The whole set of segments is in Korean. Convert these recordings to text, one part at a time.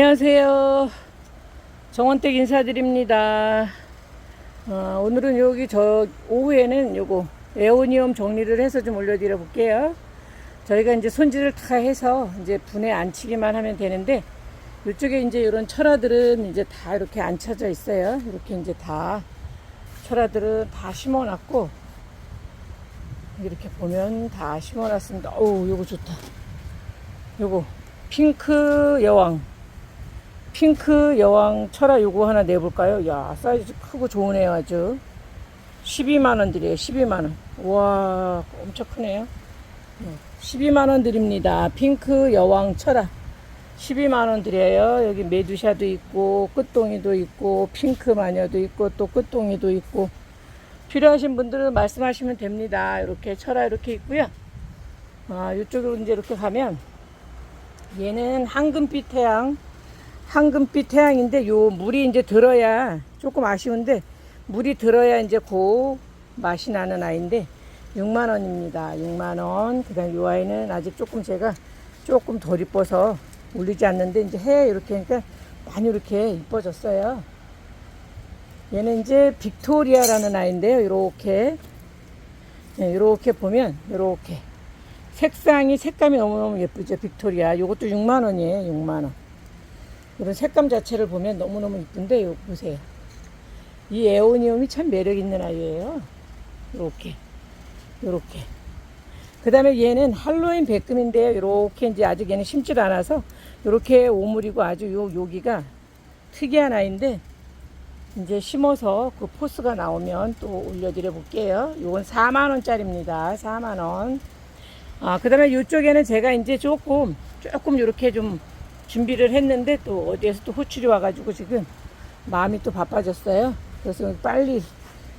안녕하세요. 정원댁 인사드립니다. 어, 오늘은 여기 저 오후에는 요거 에오니움 정리를 해서 좀 올려드려 볼게요. 저희가 이제 손질을 다 해서 이제 분에 안치기만 하면 되는데 이쪽에 이제 이런 철화들은 이제 다 이렇게 앉혀져 있어요. 이렇게 이제 다 철화들은 다 심어놨고 이렇게 보면 다 심어놨습니다. 어우 요거 좋다. 요거 핑크 여왕 핑크 여왕 철화 요거 하나 내볼까요? 야 사이즈 크고 좋으네요 아주. 12만원 드려요 12만원. 와 엄청 크네요. 12만원 드립니다. 핑크 여왕 철화. 12만원 드려요. 여기 메두샤도 있고 끝동이도 있고 핑크 마녀도 있고 또 끝동이도 있고. 필요하신 분들은 말씀하시면 됩니다. 이렇게 철화 이렇게 있고요. 아 이쪽으로 이제 이렇게 가면 얘는 황금빛 태양 황금빛 태양인데 요 물이 이제 들어야 조금 아쉬운데 물이 들어야 이제 고 맛이 나는 아이인데 6만 원입니다. 6만 원. 그다음 요 아이는 아직 조금 제가 조금 덜 이뻐서 올리지 않는데 이제 해 이렇게 하니까 많이 이렇게 이뻐졌어요. 얘는 이제 빅토리아라는 아이인데요. 이렇게 네, 이렇게 보면 이렇게 색상이 색감이 너무너무 예쁘죠. 빅토리아. 요것도 6만 원이에요. 6만 원. 이런 색감 자체를 보면 너무너무 이쁜데 요 보세요. 이 에오니움이 참 매력 있는 아이예요. 요렇게. 요렇게. 그 다음에 얘는 할로윈 백금인데요. 요렇게 이제 아직 얘는 심질 않아서 요렇게 오물이고 아주 요 여기가 특이한 아이인데 이제 심어서 그 포스가 나오면 또 올려드려 볼게요. 요건 4만원짜리입니다. 4만원. 아, 그 다음에 이쪽에는 제가 이제 조금, 조금 이렇게 좀 준비를 했는데 또 어디에서 또 호출이 와가지고 지금 마음이 또 바빠졌어요. 그래서 빨리,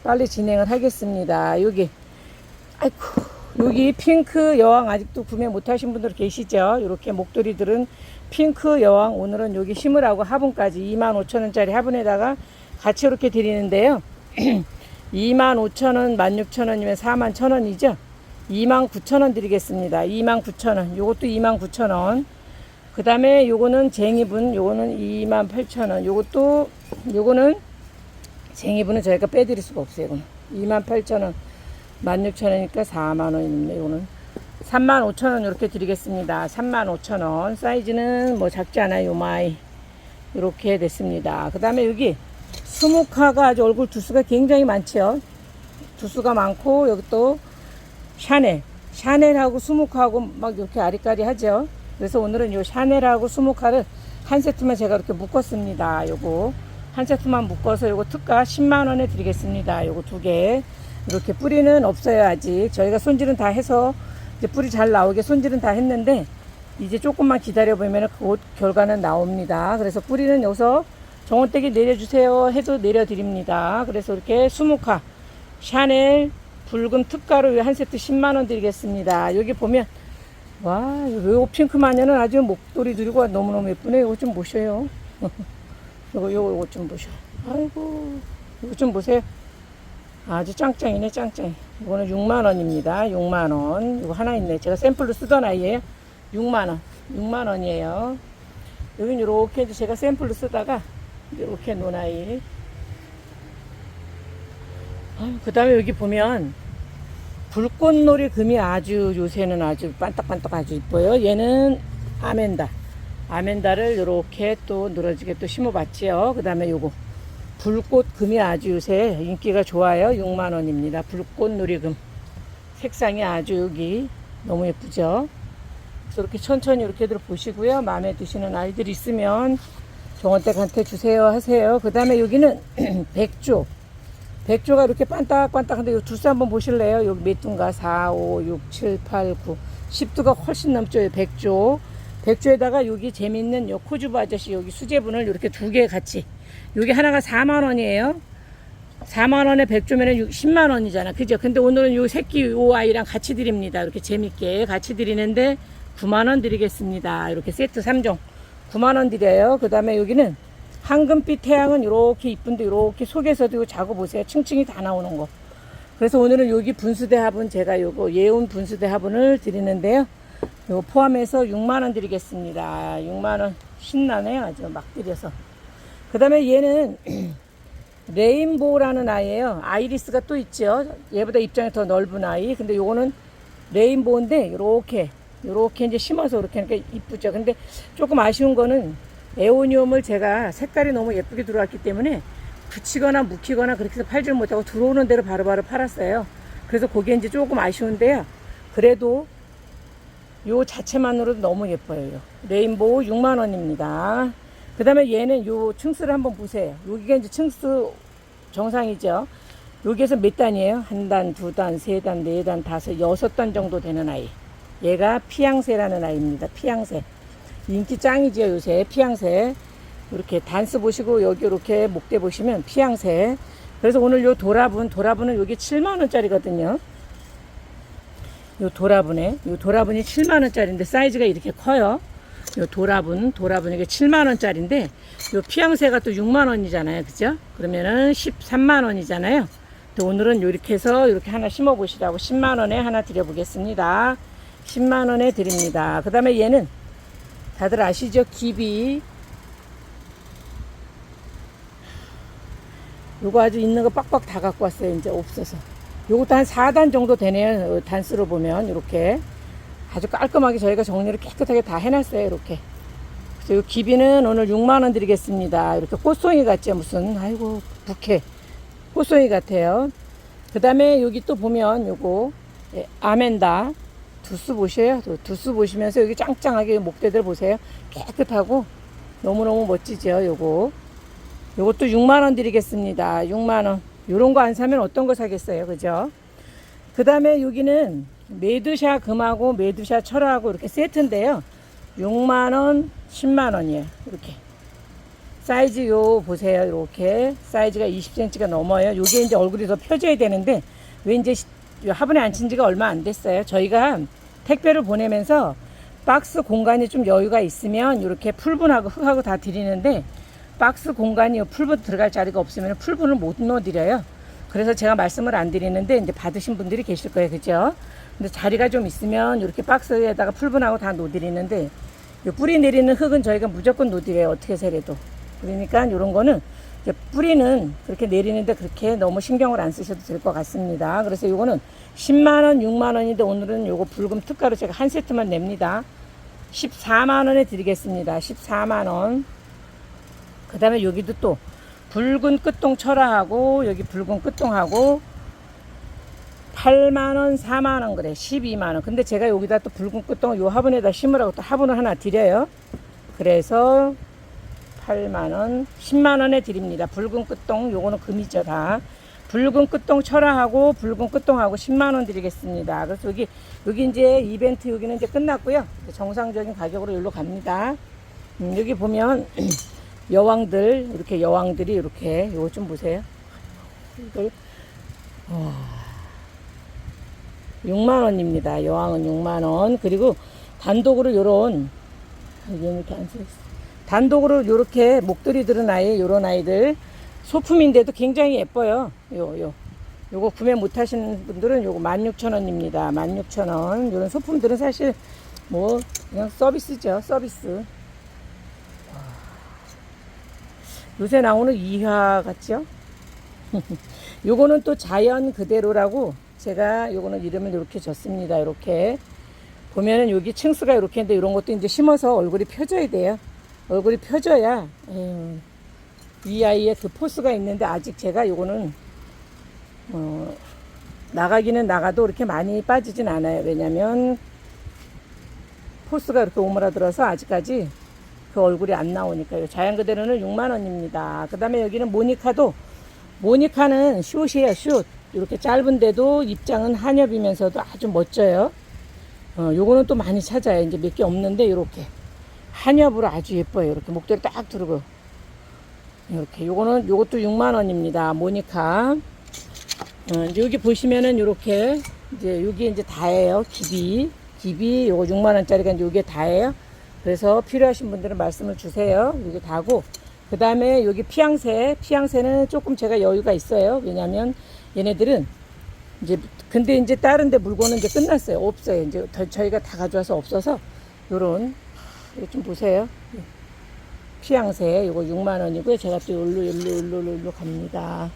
빨리 진행을 하겠습니다. 여기, 아이고, 여기 핑크 여왕 아직도 구매 못 하신 분들 계시죠? 이렇게 목도리들은 핑크 여왕 오늘은 여기 심으라고 화분까지 25,000원짜리 화분에다가 같이 이렇게 드리는데요. 25,000원, 16,000원이면 41,000원이죠? 29,000원 드리겠습니다. 29,000원. 요것도 29,000원. 그 다음에 요거는 쟁이분, 요거는 28,000원. 요것도, 요거는 쟁이분은 저희가 빼드릴 수가 없어요. 이거는. 28,000원. 16,000원이니까 4만원입니다. 요거는. 35,000원 이렇게 드리겠습니다. 35,000원. 사이즈는 뭐 작지 않아요. 요마이. 이렇게 됐습니다. 그 다음에 여기 수묵화가 아주 얼굴 두수가 굉장히 많죠. 두수가 많고, 여기 또 샤넬. 샤넬하고 수묵화하고 막 이렇게 아리까리 하죠. 그래서 오늘은 요 샤넬하고 수묵화를 한 세트만 제가 이렇게 묶었습니다. 요거. 한 세트만 묶어서 요거 특가 10만 원에 드리겠습니다. 요거 두 개. 이렇게 뿌리는 없어요, 아직. 저희가 손질은 다 해서 이제 뿌리 잘 나오게 손질은 다 했는데 이제 조금만 기다려 보면 곧 결과는 나옵니다. 그래서 뿌리는 여기서 정원댁이 내려주세요 해도 내려드립니다. 그래서 이렇게 수묵화, 샤넬, 붉은 특가로 한 세트 10만 원 드리겠습니다. 여기 보면, 와, 요 핑크 마녀는 아주 목도리 두리고 너무너무 예쁘네. 요거 좀 보셔요. 요거, 요거, 요거 좀 보셔. 아이고, 이거 좀 보세요. 아주 짱짱이네, 짱짱이. 이거는 6만원입니다. 6만원. 이거 하나 있네. 제가 샘플로 쓰던 아이예요. 6만원. 6만원이에요. 여긴 이렇게 이제 제가 샘플로 쓰다가 이렇게 놓은 아이. 그 다음에 여기 보면 불꽃놀이 금이 아주 요새는 아주 반딱반딱 아주 이뻐요. 얘는 아멘다. 아멘다를 이렇게 또 늘어지게 또 심어봤지요. 그 다음에 요거 불꽃 금이 아주 요새 인기가 좋아요. 6만 원입니다. 불꽃놀이 금. 색상이 아주 여기 너무 예쁘죠. 그래서 이렇게 천천히 이렇게들 보시고요. 마음에 드시는 아이들 있으면 정원댁한테 주세요 하세요. 그 다음에 여기는 백조. 백조가 이렇게 반딱반딱한데 이 두수 한번 보실래요? 여기 몇 두인가? 4, 5, 6, 7, 8, 9, 10두가 훨씬 넘죠. 이 백조. 백조에다가 여기 재밌는 요 코주부 아저씨 여기 수제분을 이렇게 두 개 같이. 여기 하나가 4만 원이에요. 4만 원에 백조면은 10만 원이잖아. 그죠? 근데 오늘은 요 새끼 요 아이랑 같이 드립니다. 이렇게 재밌게 같이 드리는데 9만 원 드리겠습니다. 이렇게 세트 3종 9만 원 드려요. 그 다음에 여기는 황금빛 태양은 이렇게 이쁜데 이렇게 속에서도 이거 자고 보세요. 층층이 다 나오는 거. 그래서 오늘은 여기 분수대 화분 제가 요거 예온 분수대 화분을 드리는데요. 이거 포함해서 6만 원 드리겠습니다. 6만 원. 신나네요. 아주 막 드려서. 그 다음에 얘는 레인보우라는 아이예요. 아이리스가 또 있죠. 얘보다 입장이 더 넓은 아이. 근데 요거는 레인보우인데 요렇게 요렇게 이제 심어서 이렇게 하니까 이쁘죠. 근데 조금 아쉬운 거는 에오니움을 제가 색깔이 너무 예쁘게 들어왔기 때문에 붙이거나 묵히거나 그렇게 해서 팔질 못하고 들어오는 대로 바로 바로 팔았어요. 그래서 그게 이제 조금 아쉬운데요. 그래도 요 자체만으로도 너무 예뻐요. 레인보우 6만원입니다. 그 다음에 얘는 요 층수를 한번 보세요. 여기가 이제 층수 정상이죠. 여기에서 몇 단이에요? 한 단, 두 단, 세 단, 네 단, 다섯, 여섯 단 정도 되는 아이. 얘가 피양새라는 아이입니다. 피양새. 인기 짱이죠, 요새. 피양새. 이렇게 단스 보시고 여기 이렇게 목대 보시면 피양새. 그래서 오늘 요 도라분, 도라분은 여기 7만원짜리거든요. 요 도라분에, 요 도라분이 7만원짜리인데 사이즈가 이렇게 커요. 요 도라분, 도라분 이게 7만원짜리인데 요 피양새가 또 6만원이잖아요. 그죠? 그러면은 13만원이잖아요. 오늘은 이렇게 해서 이렇게 하나 심어 보시라고 10만원에 하나 드려보겠습니다. 10만원에 드립니다. 그 다음에 얘는 다들 아시죠? 기비. 요거 아주 있는 거 빡빡 다 갖고 왔어요. 이제 없어서. 요것도 한 4단 정도 되네요. 요 단수로 보면 이렇게 아주 깔끔하게 저희가 정리를 깨끗하게 다 해놨어요. 이렇게. 그래서 요 기비는 오늘 6만 원 드리겠습니다. 이렇게 꽃송이 같죠 무슨 아이고 부케 꽃송이 같아요. 그 다음에 여기 또 보면 요거 예, 아멘다 두수 보셔요. 두수 보시면서 여기 짱짱하게 목대들 보세요. 깨끗하고 너무너무 멋지죠. 요거 요것도 6만 원 드리겠습니다. 6만 원. 요런 거 안 사면 어떤 거 사겠어요. 그죠? 그 다음에 여기는 메두샤 금하고 메두샤 철하고 이렇게 세트인데요. 6만원, 10만원이에요. 이렇게. 사이즈 요 보세요. 이렇게. 사이즈가 20cm가 넘어요. 요게 이제 얼굴이 더 펴져야 되는데, 왜 이제 화분에 앉힌 지가 얼마 안 됐어요. 저희가 택배를 보내면서 박스 공간이 좀 여유가 있으면 이렇게 풀분하고 흙하고 다 드리는데, 박스 공간이 풀분 들어갈 자리가 없으면 풀분을 못 넣어드려요. 그래서 제가 말씀을 안 드리는데 이제 받으신 분들이 계실 거예요, 그죠? 근데 자리가 좀 있으면 이렇게 박스에다가 풀분하고 다 놓드리는데 요 뿌리 내리는 흙은 저희가 무조건 놓드려요, 어떻게 세래도. 그러니까 이런 거는 뿌리는 그렇게 내리는데 그렇게 너무 신경을 안 쓰셔도 될 것 같습니다. 그래서 이거는 10만 원, 6만 원인데 오늘은 요거 불금 특가로 제가 한 세트만 냅니다. 14만 원에 드리겠습니다. 14만 원. 그 다음에 여기도 또 붉은 끝동 철화하고 여기 붉은 끝동하고 8만원 4만원 그래 12만원 근데 제가 여기다 또 붉은 끝동을 요 화분에다 심으라고 또 화분을 하나 드려요 그래서 8만원 10만원에 드립니다 붉은 끝동 요거는 금이죠 다 붉은 끝동 철화하고 붉은 끝동하고 10만원 드리겠습니다 그래서 여기 여기 이제 이벤트 여기는 이제 끝났고요 정상적인 가격으로 여기로 갑니다 음, 여기 보면 여왕들 이렇게 여왕들이 이렇게 요거 좀 보세요. 이걸 와, 6만 원입니다. 여왕은 6만 원. 그리고 단독으로 요런 얘는 이렇게 안써 있어. 단독으로 요렇게 목도리 들은 아이 요런 아이들 소품인데도 굉장히 예뻐요. 요 요. 요거 구매 못 하시는 분들은 요거 16,000원입니다. 16,000원. 요런 소품들은 사실 뭐 그냥 서비스죠. 서비스. 요새 나오는 이화 같죠? 요거는 또 자연 그대로라고 제가 요거는 이름을 이렇게 줬습니다. 이렇게 보면은 여기 층수가 이렇게 있는데 이런 것도 이제 심어서 얼굴이 펴져야 돼요. 얼굴이 펴져야 에휴, 이 아이의 그 포스가 있는데 아직 제가 요거는 어, 나가기는 나가도 이렇게 많이 빠지진 않아요. 왜냐면 포스가 이렇게 오므라들어서 아직까지 그 얼굴이 안 나오니까요. 자연 그대로는 6만 원입니다. 그 다음에 여기는 모니카도 모니카는 숏이에요. 숏. 이렇게 짧은데도 입장은 한엽이면서도 아주 멋져요. 어, 요거는 또 많이 찾아요. 이제 몇 개 없는데 이렇게 한엽으로 아주 예뻐요. 이렇게 목도리 딱 두르고 이렇게 요거는 요것도 6만 원입니다. 모니카. 어, 여기 보시면은 이렇게 이제 여기 이제 다예요. 기비 기비 요거 6만 원짜리가 이제 요게 다예요. 그래서 필요하신 분들은 말씀을 주세요. 이게 다고. 그 다음에 여기 피양새. 피양새는 조금 제가 여유가 있어요. 왜냐면 얘네들은 이제 근데 이제 다른 데 물건은 이제 끝났어요. 없어요. 이제 더- 저희가 다 가져와서 없어서 요런 이거 좀 보세요. 피양새 요거 6만 원이고요. 제가 또 여기로 여기로 여기로 여기로 갑니다.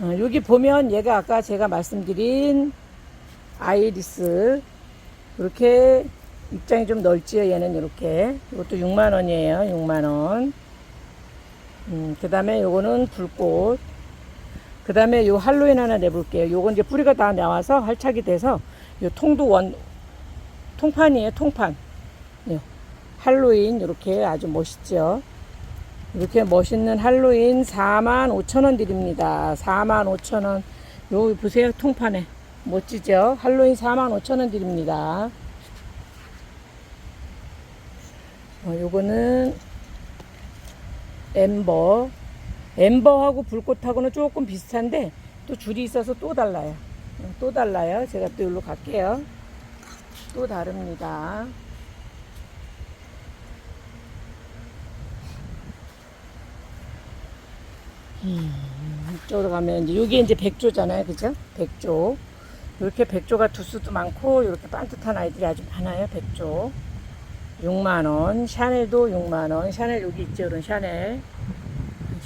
어, 여기 보면 얘가 아까 제가 말씀드린 아이리스 이렇게 입장이 좀 넓지요. 얘는 이렇게 이것도 6만 원이에요. 6만 원. 음, 그 다음에 요거는 불꽃. 그 다음에 요 할로윈 하나 내볼게요. 요건 이제 뿌리가 다 나와서 활착이 돼서 요 통도 원, 통판이에요. 통판. 요 할로윈 이렇게 아주 멋있죠. 이렇게 멋있는 할로윈 4만 5천 원 드립니다. 4만 5천 원. 요 보세요. 통판에. 멋지죠? 할로윈 4만 5천 원 드립니다. 어, 요거는 엠버. 엠버하고 불꽃하고는 조금 비슷한데 또 줄이 있어서 또 달라요. 어, 또 달라요. 제가 또 여기로 갈게요. 또 다릅니다. 음, 이쪽으로 가면 이제 여기 이제 백조잖아요. 그죠? 백조. 이렇게 백조가 두수도 많고 이렇게 반듯한 아이들이 아주 많아요. 백조. 6만 원. 샤넬도 6만 원. 샤넬 여기 있죠. 이런 샤넬.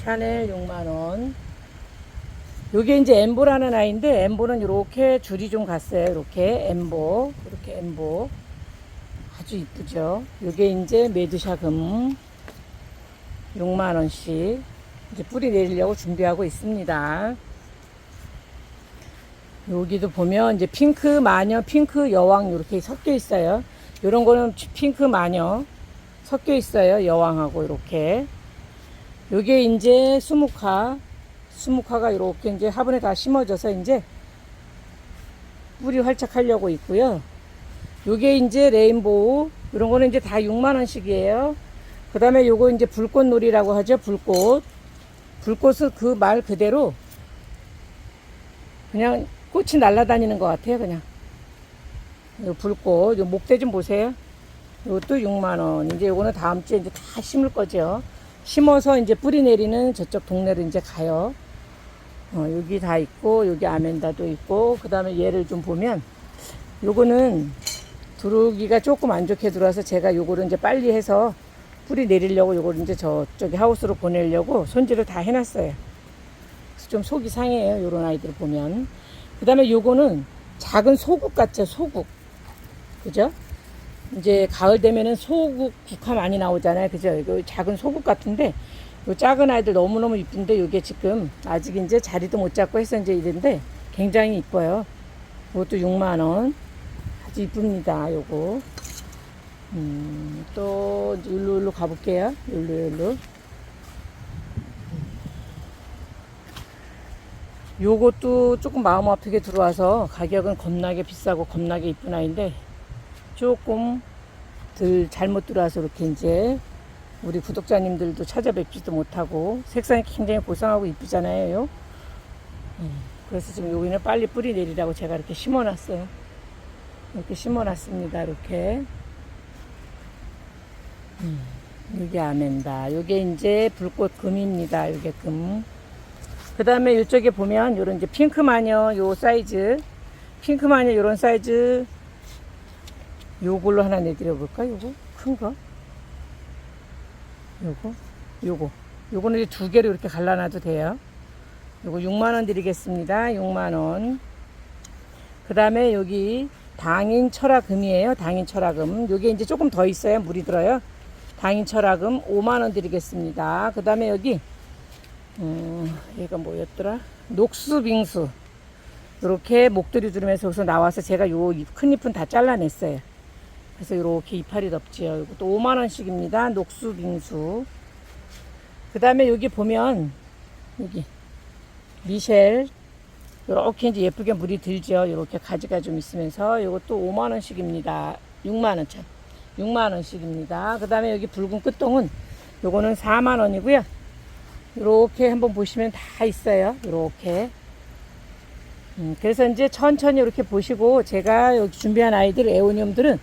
샤넬 6만 원. 요게 이제 엠보라는 아이인데 엠보는 이렇게 줄이 좀 갔어요. 이렇게 엠보. 이렇게 엠보. 아주 이쁘죠. 요게 이제 메드샤금 6만 원씩 이제 뿌리 내리려고 준비하고 있습니다. 여기도 보면 이제 핑크 마녀, 핑크 여왕 이렇게 섞여 있어요. 이런 거는 핑크 마녀 섞여 있어요. 여왕하고 이렇게. 요게 이제 수묵화, 수묵화가 이렇게 이제 화분에 다 심어져서 이제 뿌리 활착하려고 있고요. 요게 이제 레인보우 이런 거는 이제 다 6만 원씩이에요. 그 다음에 요거 이제 불꽃놀이라고 하죠. 불꽃. 불꽃은 그 말 그대로 그냥 꽃이 날아다니는 것 같아요. 그냥. 요 불꽃, 요 목대 좀 보세요. 요것도 6만 원. 이제 요거는 다음 주에 이제 다 심을 거죠. 심어서 이제 뿌리 내리는 저쪽 동네로 이제 가요. 어, 여기 다 있고, 여기 아멘다도 있고, 그 다음에 얘를 좀 보면, 요거는 들어오기가 조금 안 좋게 들어와서 제가 요거를 이제 빨리 해서 뿌리 내리려고 요거를 이제 저쪽에 하우스로 보내려고 손질을 다 해놨어요. 좀 속이 상해요. 요런 아이들 보면. 그 다음에 요거는 작은 소국 같죠. 소국. 그죠? 이제 가을 되면은 소국 국화 많이 나오잖아요. 그죠? 이거 작은 소국 같은데 요 작은 아이들 너무너무 이쁜데 요게 지금 아직 이제 자리도 못 잡고 해서 이제 이런데 굉장히 이뻐요. 이것도 6만원. 아주 이쁩니다. 요거. 음, 또 일로 일로 가볼게요. 일로 일로. 요것도 조금 마음 아프게 들어와서 가격은 겁나게 비싸고 겁나게 이쁜 아이인데 조금 들 잘못 들어와서 이렇게 이제 우리 구독자님들도 찾아뵙지도 못하고 색상이 굉장히 고상하고 이쁘잖아요. 음, 그래서 지금 여기는 빨리 뿌리 내리라고 제가 이렇게 심어놨어요. 이렇게 심어놨습니다. 이렇게. 음, 여기 아멘다. 요게 이제 불꽃 금입니다. 요게 금. 그 다음에 이쪽에 보면 요런 이제 핑크 마녀 요 사이즈. 핑크 마녀 요런 사이즈. 요걸로 하나 내드려 볼까? 요거? 큰 거? 요거? 요거. 요거는 이제 두 개로 이렇게 갈라놔도 돼요. 요거 6만원 드리겠습니다. 6만원. 그 다음에 여기 당인 철화금이에요. 당인 철화금. 요게 이제 조금 더 있어요. 물이 들어요. 당인 철화금 5만원 드리겠습니다. 그 다음에 여기, 음, 얘가 뭐였더라? 녹수빙수. 이렇게 목도리 두르면서 여기서 나와서 제가 요 큰 잎은 다 잘라냈어요. 그래서 이렇게 이파리 덮지요. 이것도 5만원씩입니다. 녹수빙수. 그 다음에 여기 보면, 여기, 미셸. 이렇게 이제 예쁘게 물이 들죠. 이렇게 가지가 좀 있으면서 이것도 5만 원씩입니다. 6만 원 참. 6만 원씩입니다. 그 다음에 여기 붉은 끝동은 요거는 4만 원이고요. 이렇게 한번 보시면 다 있어요. 이렇게. 음, 그래서 이제 천천히 이렇게 보시고 제가 여기 준비한 아이들 에오니움들은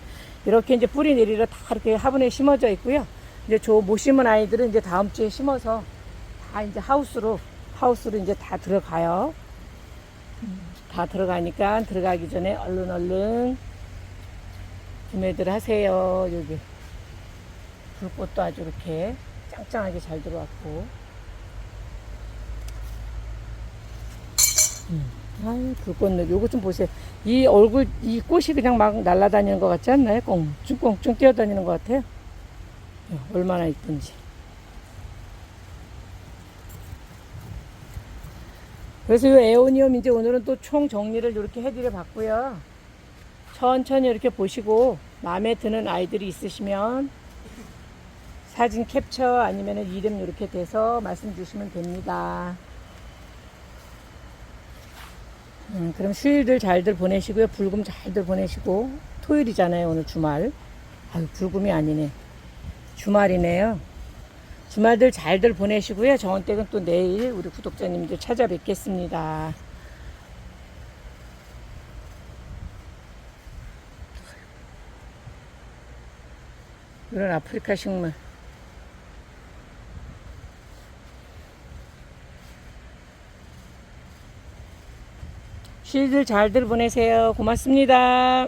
이렇게 이제 뿌리 내리러 다 이렇게 화분에 심어져 있고요. 이제 저 못 심은 아이들은 이제 다음 주에 심어서 다 이제 하우스로 하우스로 이제 다 들어가요. 다 들어가니까 들어가기 전에 얼른 얼른 구매들 하세요. 여기 불꽃도 아주 이렇게 짱짱하게 잘 들어왔고. 음. 아유, 불꽃잎. 요거 좀 보세요. 이 얼굴, 이 꽃이 그냥 막 날아다니는 것 같지 않나요? 꽁충꽁충 뛰어다니는 것 같아요. 어, 얼마나 이쁜지. 그래서 이 에오니엄 이제 오늘은 또 총 정리를 이렇게 해드려 봤고요. 천천히 이렇게 보시고 마음에 드는 아이들이 있으시면 사진 캡처 아니면 이름 이렇게 돼서 말씀 주시면 됩니다. 음, 그럼 휴일들 잘들 보내시고요. 불금 잘들 보내시고 토요일이잖아요. 오늘 주말. 아유 불금이 아니네. 주말이네요. 주말들 잘들 보내시고요. 정원댁은 또 내일 우리 구독자님들 찾아뵙겠습니다. 이런 아프리카 식물. 쉬들 잘들 보내세요. 고맙습니다.